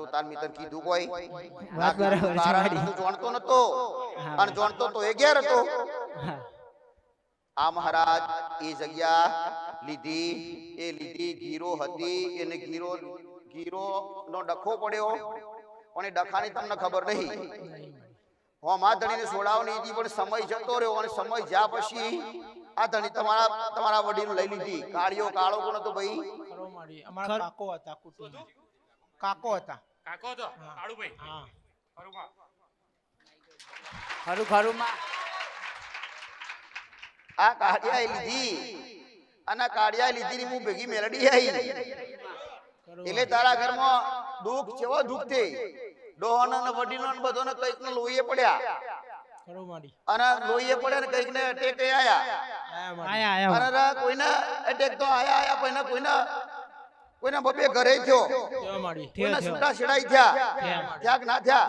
નતું તાર મિત્ર કીધું કોઈ વાત બરાબર છે તું જાણતો નતો. અને જાણતો તો એ ઘેર હતો. આ મહારાજ એ જગ્યા લીધી. એ લીધી ગીરો હતી. એને ગીરો ગીરો નો ડખો પડ્યો. પણ એ ડખાની તમને ખબર નહીં. હોમા ધણીને છોડાવની હતી પણ સમય જતો રહ્યો અને સમય જ્યાં પછી આ ધણી તમારા તમારા વડીલ લઈ લીધી. કાળીઓ કાળો કોણ હતો ભાઈ? કાકો હતા કાકો હતા. કાકો તો કાળુભાઈ. હા. ખરુમાં. ખરું ખરું માં આ કાળિયા લીધી. અને આ લીધી ની હું ભેગી મેલડી આવી એટલે તારા ઘરમાં દુઃખ કેવો દુઃખ થઈ. ડોહન અને વડીલો ને બધાને કંઈક ને લોહીએ પડ્યા. અને લોહીએ પડ્યા ને કંઈક ને અટેક આયા. અને કોઈને અટેક તો આયા આયા પણ કોઈને કોઈને બબે ઘરે થયો. કોઈના છૂટા છેડાઈ થયા. થયા ના થયા.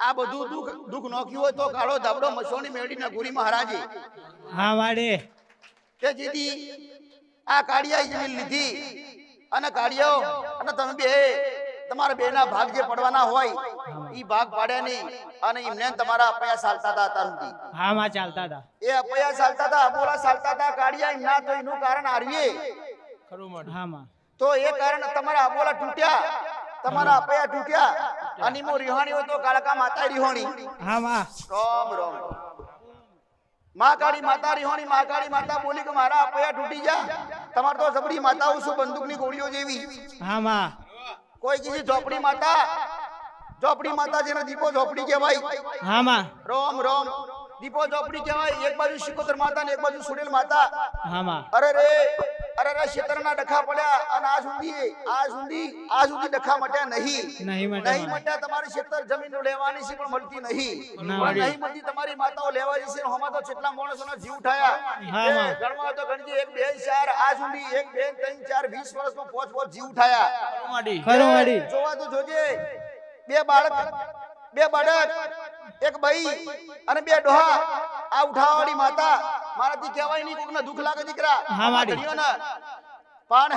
આ બધું દુઃખ દુઃખ નોખ્યું હોય તો કાળો ધાબડો મસોની મેળીના ગુરી મહારાજી. હા વાડે. કે જીદી આ કાળિયા જમીન લીધી. અને કાળિયો અને તમે બે તમારા બેના ભાગ જે પડવાના હોય ઈ ભાગ પાડ્યા નહીં. અને એમને તમારા અપયા ચાલતા હતા તનથી હા માં ચાલતા હતા. એ અપયા ચાલતા હતા અબોલા ચાલતા હતા કાળિયા એમના તો એનું કારણ આરવીએ ખરું હા માં. તો એ કારણ તમારા અબોલા તૂટ્યા. તમારા અપયા તૂટ્યા. અને હું રિહાણી હોય તો કાળકા માતા રિહોણી. હા વાહ. રોમ રોમ. માં કાળી માતા રિહોણી માં કાળી માતા બોલી કે મારા અપયા તૂટી જા તમાર તો જબરી માતાઓ શું બંદૂકની ગોળીઓ જેવી? હા માં કોઈ કીધી ઝોપડી માતા? ઝોપડી માતા જેને દીપો ઝોપડી કહેવાય. હા માં રોમ રોમ. દીપો ઝોપડી કહેવાય. એક બાજુ શિકોતર માતા ને એક બાજુ સુડેલ માતા. હા માં અરે રે. અરે અરે શેતરના ડખા પડ્યા અને આ સુધી આ સુધી આ સુધી ડખા મટ્યા નહીં. નહીં મટ્યા. તમારી શેતર જમીન લેવાની છે પણ મળતી નહીં. નહીં મળતી તમારી માતાઓ લેવા જશે ને હમણાં તો કેટલા માણસોનો જીવ ઉઠાયા. ઘરમાં તો ગણજી એક બે ચાર આ સુધી એક બે ત્રણ ચાર વીસ વર્ષમાં પોચ પોચ જીવ ઉઠાયા જોવા તો જોજે. બે બાળક બે બળદ એક બઈ અને બે ડોહા. આ ઉઠાવાવાળી માતા મારાથી કહેવાય નહીં કોકને દુઃખ લાગે દીકરા. હા, વાડી. પણ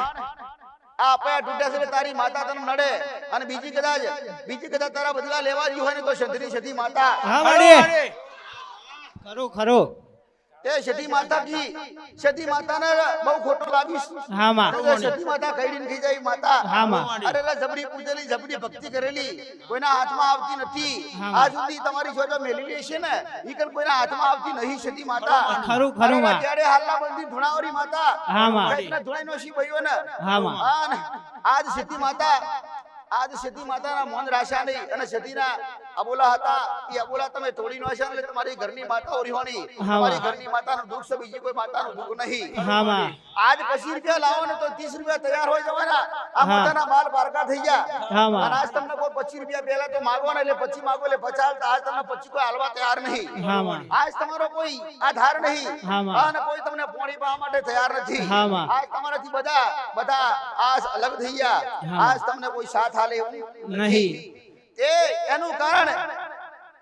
આ પયા તૂટ્યા છે તારી માતા તને નડે. અને બીજી કદાચ બીજી કદાચ તારા બદલા લેવા જ હોય ને તો સંતરી સતી માતા. હા વાડી ખરો ખરું. એ સતી માતા કી સતી માતાને બહુ ખોટું લાગીશ. હા માં તો માતા કઈડીને જાય માતા. હા માં અરે લા જબરી પૂજેલી જબરી ભક્તિ કરેલી. કોઈના હાથમાં આવતી નથી. આજ સુધી તમારી જોજો મેલેલી છે ને? ઈ કણ કોઈના હાથમાં આવતી નહીં સતી માતા. ખરું ખરું માં ત્યારે હાલના બંધી ધુણાવરી માતા. હા, માં. ધુણાઈ નો શી ભઈઓ ને હા માં આજ સતી માતા આજ સતી માતાના મોન રાશા નહીં અને સતીના અબોલા હતા. એ અબોલા તમે તોડી નો છે એટલે તમારી ઘરની માતાઓ રીહોણી. તમારી ઘરની માતાનું દુઃખ છે બીજી કોઈ માતાનું દુઃખ નહીં. હા આજ પચીસ રૂપિયા લાવો ને તો ત્રીસ રૂપિયા તૈયાર હોય જવાના. આ પોતાના માલ બારકા થઈ ગયા. અને આજ તમને કોઈ પચીસ રૂપિયા પહેલા તો માગો ને એટલે પચીસ માગો એટલે પચાસ આજ તમને પછી કોઈ હાલવા તૈયાર નહીં. આજ તમારો કોઈ આધાર નહીં. અને કોઈ તમને પોણી પાવા માટે તૈયાર નથી. આજ તમારાથી બધા બધા આજ અલગ થઈ ગયા. આજ તમને કોઈ સાથ એવું નહીં. તે એનું કારણ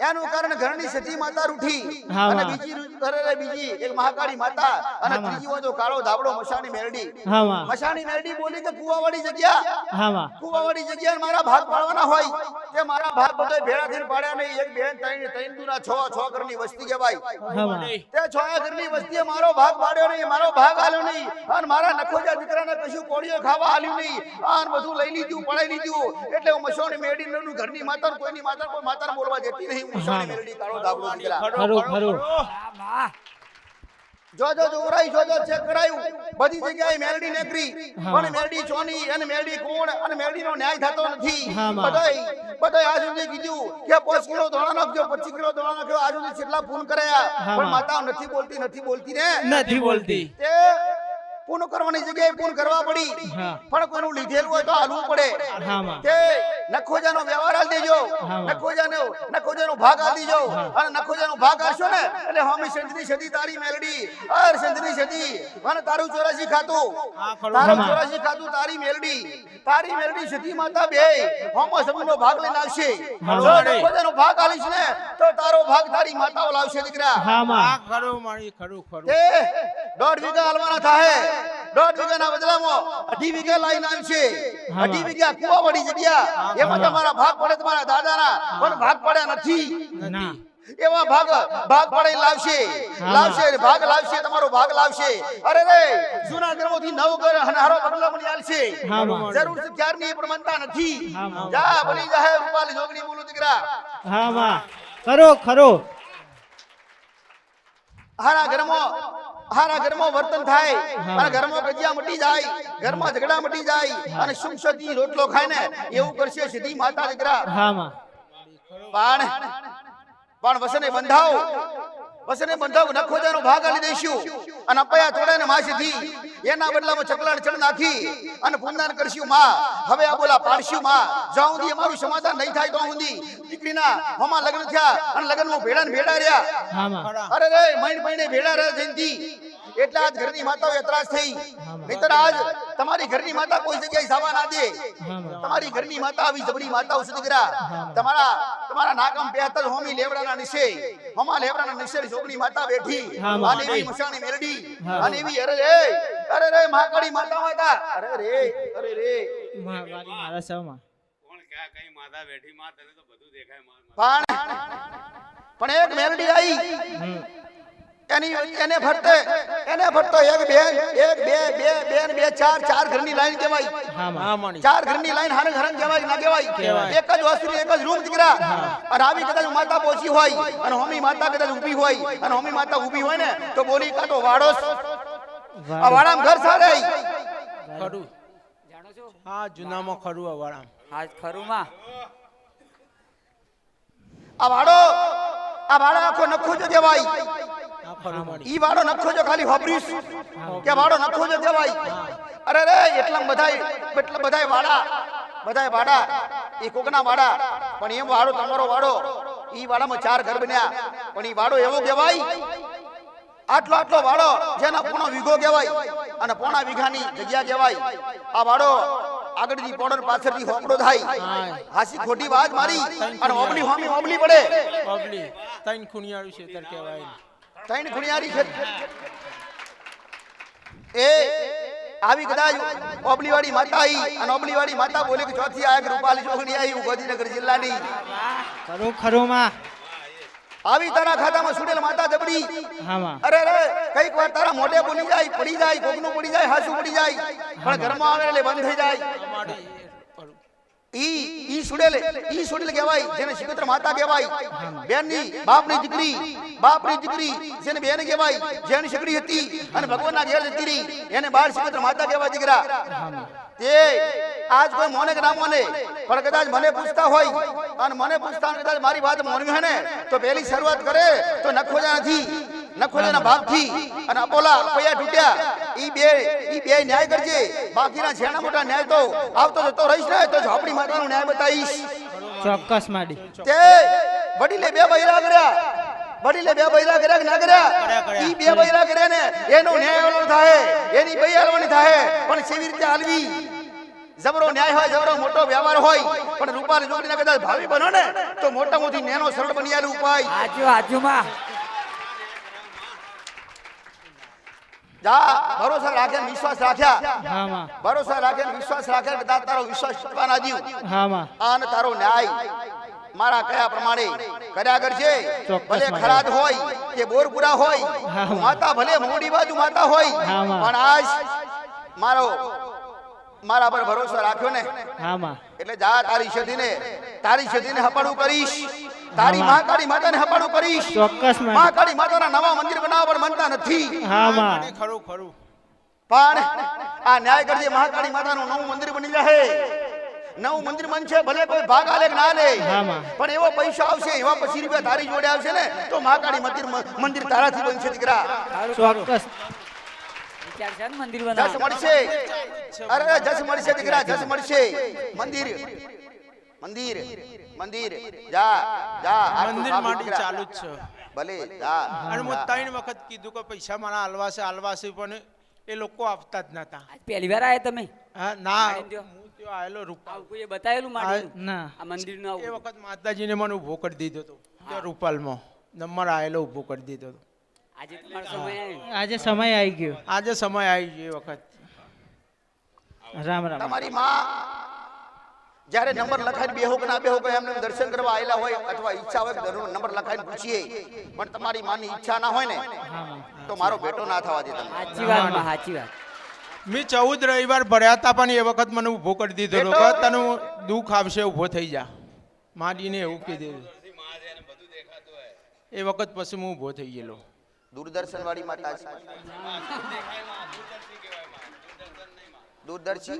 એનું કારણ ઘરની સતી માતા રૂઠી અને બીજી ઘરે બીજી એક મહાકાળી માતા અને ત્રીજી હોય કાળો ધાબળો મશાની મેરડી. મશાની મેરડી બોલી કે કુવાવાળી જગ્યા. કુવાવાળી જગ્યાએ મારા ભાગ પાડવાના હોય. તે મારા ભાગ બધો ભેળા થઈને પાડ્યા નહીં. એક બેન ત્રણ ત્રણ દુના છ છ ઘરની વસ્તી કહેવાય. તે છ ઘરની વસ્તીએ મારો ભાગ પાડ્યો નહીં. મારો ભાગ આલ્યો નહીં. અને મારા નખોજા દીકરાને કશું કોળીઓ ખાવા આલ્યું નહીં. આન બધું લઈ લીધું પડાઈ લીધું. એટલે હું મશાની મેરડી ઘરની માતા ને કોઈની માતા કોઈ માતા બોલવા જતી નહીં. હું. મસોની હા. મેરડી દીકરા ખરું ખરું જો જો દોરાઈ જો જો ચેક કરાયું. બધી જગ્યાએ મેલડી નેકરી પણ મેલડી ચોની અને મેલડી કોણ અને મેલડીનો ન્યાય થતો નથી. બધાય બધાય આજ સુધી કીધું કે 5 કિલો દોણા નાખજો 25 કિલો દોણા નાખજો આજ સુધી કેટલા ફોન કરાયા. પણ માતા નથી બોલતી નથી બોલતી ને નથી બોલતી. તે પૂન કરવાની જગ્યાએ પૂન કરવા પડી. પણ કોઈનું લીધેલું હોય તો હાલવું પડે. કે નખોજાનો વ્યવહાર આલ દેજો. નખોજાનો નખોજાનો ભાગ આલ દેજો. અને નખોજાનો ભાગ આલશો ને એટલે હોમી સંતની સદી તારી મેલડી. અર સંતની સદી. મને તારું ચોરાસી ખાતું. તારું ચોરાસી ખાતું તારી મેલડી. તારી મેલડી સતી માતા બે. હોમો સમનો ભાગ લઈને આવશે. જો નખોજાનો ભાગ આલીશ ને તો તારો ભાગ તારી માતાઓ લાવશે દીકરા. હા આ માં ખરું મારી ખરું ખરું. એ દોઢ વીઘા હાલવાના થાય દોઢ વીઘાના બદલામાં અઢી વીઘા લાઈન આવશે અઢી વીઘા કુવા વળી જગ્યા. એમાં તમારા ભાગ પડે તમારા દાદાના પણ ભાગ પડ્યા નથી. એવા ભાગ ભાગ પડે લાવશે. લાવશે ભાગ લાવશે તમારો ભાગ લાવશે. અરે રે જૂના ગ્રહોથી નવ ગ્રહ હનારો બદલો બની આલશે જરૂર છે ક્યારની પણ માનતા નથી. જા બની જાહે રૂપાલી જોગણી બોલું દીકરા. હા વાહ કરો ખરો. હારા ઘરમાં હારા ઘરમાં વર્તન થાય મારા ઘરમાં કજિયા મટી જાય ઘરમાં ઝઘડા મટી જાય અને સુખ શાંતિ રોટલો ખાય ને એવું કરશે સીધી માતા દીકરા. પણ પણ વસને બંધાવ વસને બંધાવ નખોજાનો ભાગ આલી દઈશું અને અપયા તોડે ને માં સીધી એના બદલામાં ચકલાણ ચણ નાખી અને પુનદાન કરશું માં. હવે આ બોલા પાડશું માં. જ્યાં સુધી અમારું સમાધાન નહીં થાય તો સુધી દીકરીના હમા લગ્ન થયા અને લગ્નમાં ભેડા ને ભેડા રહ્યા. અરે રે મૈન મહિને ભેડા રહ્યા જયંતિ. એટલે આજ ઘરની માતાઓ એતરાજ થઈ. નહીતર આજ તમારી ઘરની માતા કોઈ જગ્યાએ જવા ના દે. તમારી ઘરની માતા આવી જબરી માતાઓ છે દીકરા. તમારા તમારા નાકમ પેતર હોમી લેવડાના નિશે. હોમા લેવડાના નિશે જોગણી માતા બેઠી. અને એવી મસાણી મેરડી. અને એવી અરે રે અરે રે માકડી માતા માતા અરે રે અરે રે. માં મારા સૌમાં કોણ ક્યાં કઈ માતા બેઠી? માં તને તો બધું દેખાય પણ પણ એક મેરડી આવી. એની એને ફરતે. એને ફરતો એક બે એક બે બે બે ને બે ચાર ચાર ઘરની લાઈન કહેવાય. હા માં હા મણી ચાર ઘરની લાઈન હારંગ હારંગ કહેવાય ના કહેવાય. એક જ વસ્તુ એક જ રૂમ દીકરા. અને આવી કદાચ માતા પોચી હોય અને હોમી માતા કદાચ ઊભી હોય અને હોમી માતા ઊભી હોય ને તો બોલી કાતો વાડો આ વાડામ વાડામાં ઘર સારે. ખરું હા જૂનામાં ખરું અવાળામ હા ખરું માં આ વાડો આ વાડો આખો નખું જ દેવાય ઈ વાડો નખો જો ખાલી હોબરીશ કે વાડો નખો જો દેવાય. અરે રે એટલા બધાય એટલા બધાય વાડા બધાય વાડા. એ કોકના વાડા. પણ એમ વાડો તમારો વાડો. ઈ વાડામાં ચાર ઘર બન્યા. પણ ઈ વાડો એવો કહેવાય આટલો આટલો વાડો જેના પોણો વીઘો કહેવાય અને પોણા વીઘાની જગ્યા કહેવાય આ વાડો આગળની પોડર પાછળથી હોમડો થાય. હાસી ખોટી વાત મારી અને હોમલી હોમી હોમલી પડે. હોમલી તૈન ખુણિયાળું છે કહેવાય ત્રણ ખુણિયારી છે. એ આવી કદાચ ઓબલીવાડી માતા આવી અને ઓબલીવાડી માતા બોલે કે ચોથી આ રૂપાલી ચોકડી આવી ગાંધીનગર જિલ્લાની. ખરું ખરું માં. આવી તારા ખાતામાં સુડેલ માતા જબડી. અરે અરે કંઈક વાર તારા મોઢે બોલી જાય પડી જાય કોકનું પડી જાય હાસુ પડી જાય. પણ ઘરમાં આવે એટલે બંધ થઈ જાય. ઈ ઈ સુડેલ ઈ સુડેલ કહેવાય, જેને માતા કહેવાય. બેનની બાપની દીકરી બાપની દીકરી, જેને બેન કહેવાય, જેની શિકરી હતી અને ભગવાનના ઘેર જતી એને બાળ શિકોત્ર માતા કહેવાય દીકરા. તે આજ કોઈ મોને કે મોને પણ કદાચ મને પૂછતા હોય, અને મને પૂછતા કદાચ મારી વાત મોનવી હોય તો પહેલી શરૂઆત કરે, તો નખો નથી. નખોજાના બાપથી અને અપોલા પૈયા તૂટ્યા ઈ બે ઈ બે ન્યાય કરજે. બાકીના છેના મોટા ન્યાય તો આવતો જતો રહીશ ને તો ઝોપડી માતાનો ન્યાય બતાવીશ. ચોક્કસ માડી. તે વડીલે બે બૈરા કર્યા. વડીલે બે બૈરા કર્યા કે ના કર્યા. ઈ બે બૈરા કર્યા ને એનો ન્યાય ઓલો થાય. એની બૈ થાય. પણ કેવી રીતે હાલવી જબરો ન્યાય હોય જબરો મોટો વ્યવહાર હોય. પણ રૂપાલી જોડીને કદાચ ભાવી બનો ને તો મોટા મોટી નેનો સરળ બની આલું ઉપાય. આજુ આજુ જા ભરોસા રાખે વિશ્વાસ રાખ્યા. હા માં. ભરોસા રાખે વિશ્વાસ રાખે બધા તારો વિશ્વાસ તૂટવા જીવ. હા માં. આન તારો ન્યાય. મારા કયા પ્રમાણે કર્યા કરજે. ભલે ખરાદ હોય કે બોરપુરા હોય માતા ભલે મોડી બાજુ માતા હોય પણ આજ મારો મારા પર ભરોસો રાખ્યો ને. હા માં. એટલે જા તારી સદીને તારી સદીને હપડું કરીશ. તારી માં. મહાકાળી માતાને હપાડું કરીશ. ચોક્કસમાં મહાકાળી માતાના નવા મંદિર બનાવવા પણ માનતા નથી. હા માં. ખરું ખરું. પણ આ ન્યાય કરજે મહાકાળી માતાનું નવું મંદિર બની જાય નવું મંદિર બનશે ભલે કોઈ ભાગ આલે કે ના લે હા, પણ એવો પૈસા આવશે એવા પછી રૂપિયા તારી જોડે આવશે ને તો મહાકાળી મંદિર મંદિર તારાથી બનશે દીકરા. ચોક્કસ. વિચાર છે ને મંદિર જસ મળશે. અરે જસ મળશે દીકરા જસ મળશે. મંદિર. મંદિર. મંદિર. જા જા મંદિર માટે ચાલુ જ છે. ભલે જા. અને હું ત્રણ વખત કીધું કે પૈસા મારા હલવાસે હલવાસે પણ એ લોકો આપતા જ નતા પહેલી વાર આયા તમે? હા ના. હું ત્યાં આયેલો રૂપાલ. કોઈએ બતાવેલું માટે ના. આ મંદિરનું એ વખત માતાજીને મને ઊભો કરી દીધો તો ત્યાં રૂપાલમાં. નંબર આયેલો ઊભો કરી દીધો હતો. આજે તમારો સમય આજે સમય આવી ગયો. આજે સમય આવી ગયો એ વખત. રામ રામ. તમારી માં જ્યારે નંબર લખાઈને બેહો કે ના બેહો કે એમને દર્શન કરવા આવેલા હોય અથવા ઈચ્છા હોય કે નંબર લખાઈને પૂછીએ પણ તમારી માની ઈચ્છા ના હોય ને તો મારો ભેટો ના થવા દે તમે સાચી વાત સાચી વાત. મેં ચૌદ રવિવાર ભર્યા હતા પણ એ વખત મને ઊભો કરી દીધો. બેટો. તને દુઃખ આવશે ઊભો થઈ જા. માડીને એવું કીધું એ વખત પછી હું ઊભો થઈ ગયેલો. દૂરદર્શન વાળી માતા છે. દૂરદર્શી?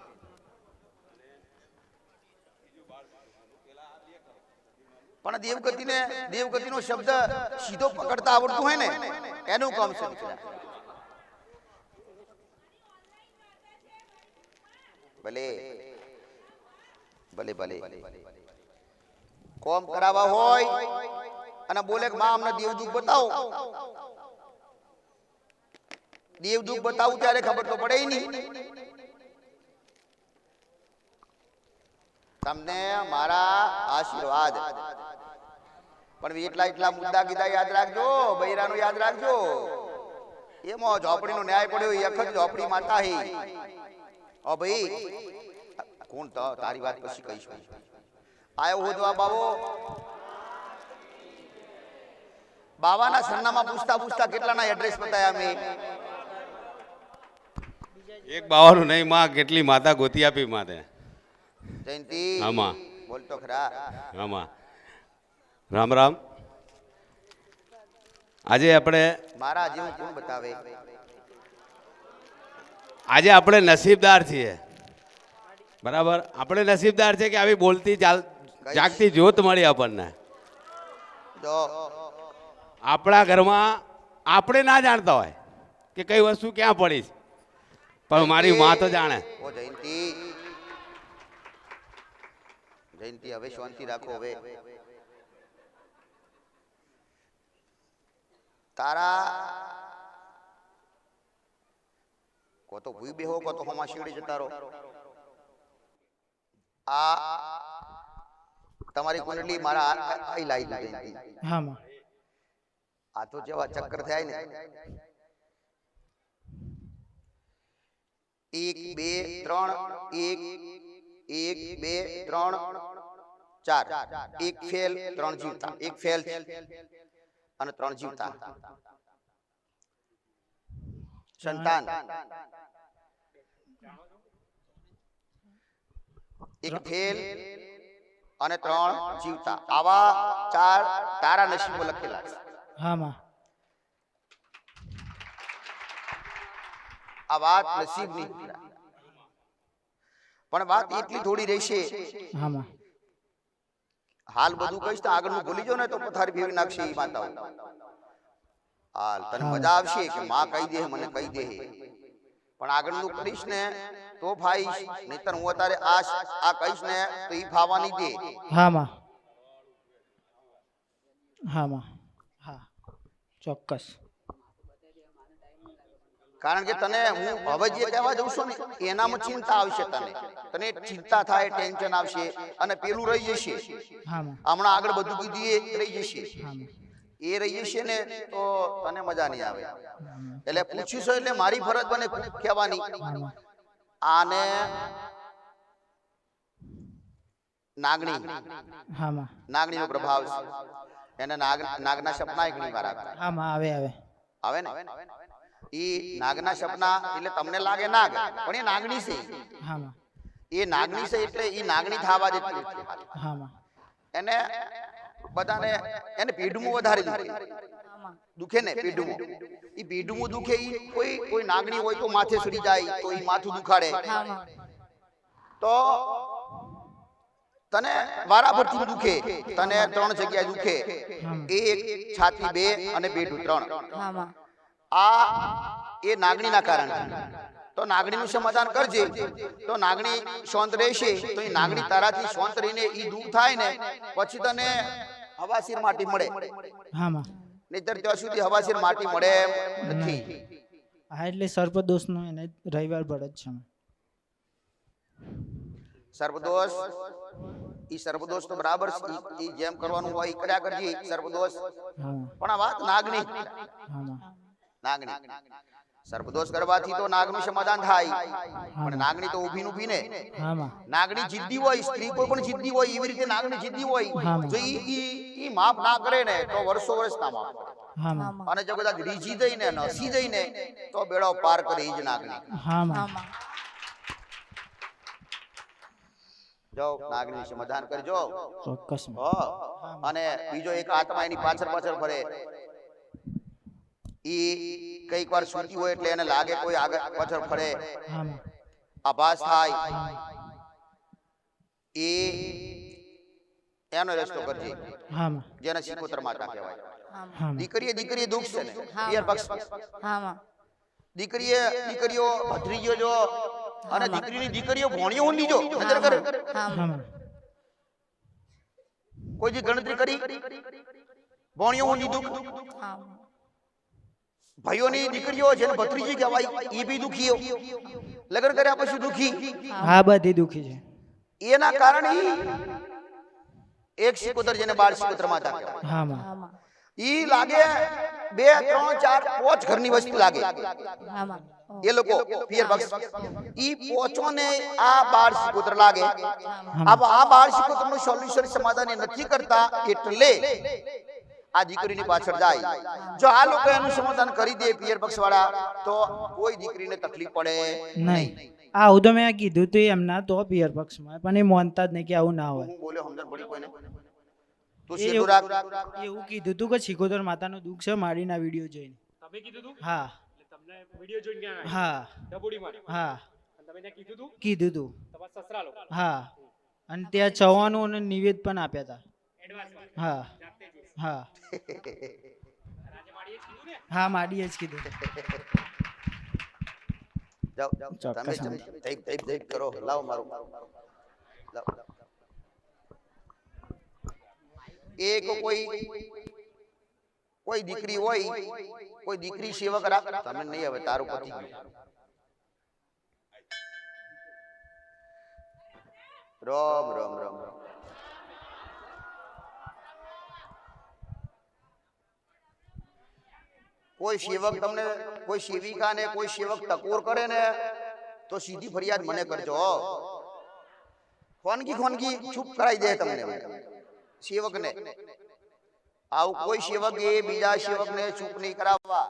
પણ દેવગતિને દેવગતિનો શબ્દ સીધો પકડતા આવડતું હોય ને એનું કામ છે ભલે. ભલે ભલે. કોમ કરાવવા હોય અને બોલે કે માં અમને દેવદૂત બતાવો. દેવદૂત બતાવું ત્યારે ખબર તો પડે નહીં. તમને મારા આશીર્વાદ. પણ એટલા એટલા મુદ્દા કીધા યાદ રાખજો બૈરાનું યાદ રાખજો. એમાં ઝોપડીનો ન્યાય પડ્યો એક જ ઝોપડી માતા હી. ઓ ભાઈ કોણ તારી વાત પછી કહીશું આવ્યો હોદવા બાબો બાવાના સરનામા પૂછતા પૂછતા કેટલાના એડ્રેસ બતાયા મેં? એક બાવાનું નહીં માં કેટલી માતા ગોતી આપી માતે જયંતિ. આમાં. બોલ તો ખરા. આમાં. રામ રામ. આજે આપણે મારા જેવું કોણ બતાવે? આજે આપણે નસીબદાર છીએ. બરાબર? આપણે નસીબદાર છે કે આવી બોલતી જાગતી જોત મળી આપણને. આપણા ઘરમાં આપણે ના જાણતા હોય કે કઈ વસ્તુ ક્યાં પડી છે. પણ મારી માં તો જાણે. જયંતિ. જયંતિ હવે શાંતિ રાખો હવે. તારા કો તો ભૂઈ બેહો કો તો હોમાં શીડી જતા રહો આ તમારી કુંડલી મારા આ- આ- આઈ લાઈ જયંતિ હા માં આ તો જેવા ચક્કર થાય ને એક બે ત્રણ એક એક બે ત્રણ ચાર એક ફેલ ત્રણ જીવતા એક ફેલ અને ત્રણ જીવતા. સંતાન. એક ફેલ અને ત્રણ જીવતા. આવા ચાર તારા નસીબો લખેલા છે. હા આ વાત નસીબની. પણ વાત એટલી થોડી રહેશે હા માં. હાલ બધું કહીશ તો આગળનું ભૂલી જો ને તો પથારી ફેરવી નાખશે એ માતાઓ. હાલ તને મજા આવશે કે માં કહી દે મને કહી દે. પણ આગળનું કરીશ ને તો ફાઈશ નહીતર હું અત્યારે આ આ કહીશ ને તો ઈ ફાવાની દે. હા માં. હા માં. હા. ચોક્કસ. કારણ કે તને હું હવે જે કહેવા જઉં છું ને એનામાં ચિંતા આવશે તને. તને. ચિંતા થાય ટેન્શન આવશે અને પેલું રહી જશે. હમણાં આગળ બધું કીધું એ રહી જશે. એ રહી જશે ને તો તને મજા નહીં આવે. એટલે પૂછીશું એટલે મારી ફરજ બને કહેવાની. આને નાગણી. નાગણીનો પ્રભાવ છે. એને નાગ નાગના સપના એક વાર આવે. આવે આવે ને? નાગના સપના એટલે તમને લાગે નાગ પણ એ નાગણી છે. એ નાગણી છે એટલે એ નાગણી થવા જેટલી છે. એને બધાને એને પીઢમું વધારે દુખે દુખે ને પીઢમું. એ પીઢમું દુખે એ કોઈ કોઈ નાગણી હોય તો માથે સડી જાય તો એ માથું દુખાડે. તો તને વારાફરતી દુખે તને ત્રણ જગ્યાએ દુખે. એક છાતી બે અને પેટું ત્રણ. આ એ નાગણીના કારણે. તો નાગણીનું સમાધાન કરજે. તો નાગણી શાંત રહેશે. તો એ નાગણી તારાથી શાંત રહીને એ દૂર થાય ને પછી તને હવાસીર માટી મળે. હામાં નહીતર ત્યાં સુધી હવાસીર માટી મળે નથી. હા એટલે સર્પદોષનો એને રવિવાર પડે છે સર્પદોષ ઈ સર્પદોષ તો બરાબર છે. ઈ- ઈ જેમ કરવાનું હોય ઈ કર્યા કરજે. સર્પદોષ. પણ આ વાત નાગણી. હામાં નાગની સર્પદોષ કરવાથી તો નાગનું સમાધાન થાય. પણ નાગણી તો ઊભી ઊભી ને નાગણી જીદ્દી હોય સ્ત્રી કોઈ પણ જીદ્દી હોય એવી રીતે નાગણી જીદ્દી હોય. જો ઈ ઈ ઈ માફ ના કરે ને તો વર્ષો વર્ષ ના માફ કરે અને જો કદાચ રીજી દઈને નસી દઈને તો બેડો પાર કરે ઈ જ નાગણી. જો નાગની સમાધાન કરજો. ચોક્કસ હો. અને બીજો એક આત્મા એની પાછળ પાછળ ફરે. ઈ કંઈક વાર સૂતી હોય એટલે એને લાગે કોઈ આગળ પાછળ ફરે. આભાસ થાય. એ એનો રસ્તો કરજે. જેને સિકોતર માતા કહેવાય. દીકરીએ દીકરીએ દુઃખ છે ને? પિયર પક્ષ. દીકરીએ દીકરીઓ ભત્રીજો જો અને દીકરીની દીકરીઓ ભોણીઓ ઊંડી જો નજર કરે કોઈ જી ગણતરી કરી? ભોણીઓ ઊંડી દુઃખ? ભાઈઓની દીકરીઓ જેને ભત્રીજી કહેવાય એ બી દુખીઓ. લગ્ન કર્યા પછી દુખી. હા બધી દુખી છે. એના કારણે એક સિકોતર જેને બાળ સિકોતર માતા કહેવાય. હામાં ઈ લાગે બે ત્રણ ચાર પોચ ઘરની વસ્તુ લાગે. એ લોકો પિયર પક્ષ ઈ પોચો ને આ બાળ સિકોતર લાગે. આ આ બાળ સિકોતરનું સોલ્યુશન સમાધાન નથી કરતા એટલે આ દીકરીની પાછળ જાય. જો આ લોકો એનું સમાધાન કરી દે પિયર પક્ષ વાળા તો કોઈ દીકરીને તકલીફ પડે નહીં. આવું તો મેં કીધું તું એમના તો પિયર પક્ષમાં પણ એ માનતા જ નહીં કે આવું ના હોય. હું બોલ્યો સમજણ પડી કોઈને? તું સીધું એવું- રાખ. એવું કીધું તું કે શીખોતર માતાનું દુઃખ છે મારીના વીડિયો જોઈને. તમે કીધું તું? હા. તમને વીડિયો જોઈને હા. ડબુડી મારી. હા. તમે ત્યાં કીધું તું? કીધું તું. તમારા સસરા લોકો. હા. અને ત્યાં ચવાનું અને નિવેદ પણ આપ્યા હતા. હા. હા. હા માડીએ જ કીધું. જાઓ જાઓ. તમે કરો. લાવો મારું. લાવો. એક કોઈ કોઈ દીકરી હોય કોઈ દીકરી સેવક રાખ. તમે નહીં હવે તારું પતી રામ રામ રામ. કોઈ સેવક તમને કોઈ સેવિકા ને કોઈ સેવક ટકોર કરે ને તો સીધી ફરિયાદ મને કરજો. ખોનગી ખોનગી ચૂપ કરાઈ દે તમને. સેવક ને આવું કોઈ સેવક એ બીજા સેવક ને ચૂપ નહીં કરાવવા.